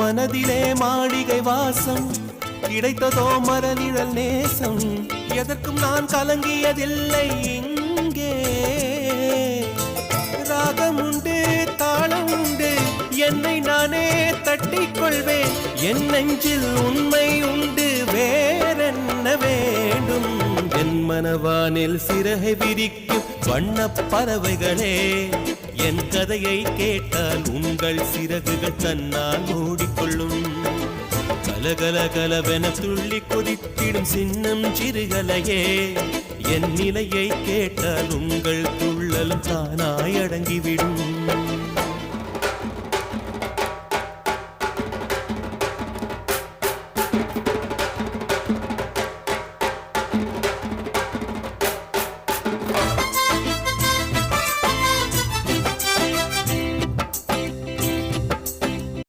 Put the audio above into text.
மனதிலே மாளிகை வாசம் கிடைத்ததோ மரநிழல் நேசம். எதற்கும் நான் கலங்கியதில்லை இங்கே. ராகம் உண்டு தாளம் உண்டு என்னை நானே தட்டிக் கொள்வேன். என் நெஞ்சில் உண்மை உண்டு வேறென்ன வேண்டும்? என் மனவானில் சிறகை விரிக்கும் வண்ண பறவைகளே. என் கதையை கேட்டால் உங்கள் சிறகுகள் தன்னால் ஓடிக்கொள்ளும் கலகல கலவென துள்ளி குதித்திடும் சின்னம் சிறுகலையே என் நிலையை கேட்டால் உங்கள் துள்ளலும் தானாய் அடங்கிவிடும்.